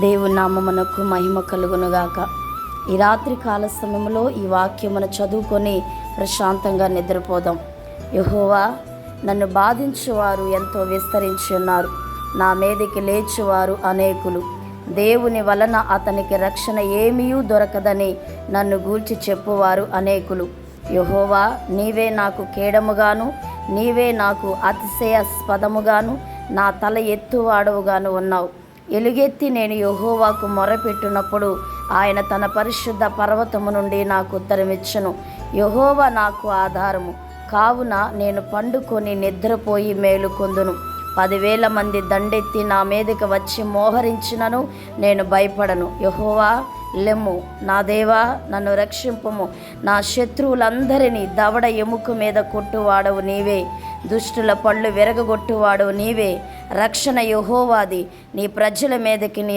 దేవుని నామమునకు మహిమ కలుగునుగాక. ఈ రాత్రి కాల సమయంలో ఈ వాక్యమును చదువుకొని ప్రశాంతంగా నిద్రపోదాం. యహోవా నన్ను బాధించేవారు ఎంతో విస్తరించి ఉన్నారు. నా మీదకి లేచివారు అనేకులు. దేవుని వలన అతనికి రక్షణ ఏమీయూ దొరకదని నన్ను గూల్చి చెప్పువారు అనేకులు. యహోవా నీవే నాకు కేడముగాను నీవే నాకు అతిశయాస్పదముగాను నా తల ఎత్తువాడవుగాను ఉన్నావు. ఎలుగెత్తి నేను యహోవాకు మొరపెట్టినప్పుడు ఆయన తన పరిశుద్ధ పర్వతము నుండి నాకు ఉత్తరమిచ్చను యహోవా నాకు ఆధారము. కావున నేను పండుకొని నిద్రపోయి మేలుకొందును. పదివేల మంది దండెత్తి నా మీదకి వచ్చి మోహరించినను నేను భయపడను. యహోవా లెమ్ము. నా దేవా నన్ను రక్షింపుము. నా శత్రువులందరినీ దవడ ఎముక మీద కొట్టువాడవు నీవే. దుష్టుల పళ్ళు విరగగొట్టువాడవు నీవే. రక్షణ యహోవాది. నీ ప్రజల మీదకి నీ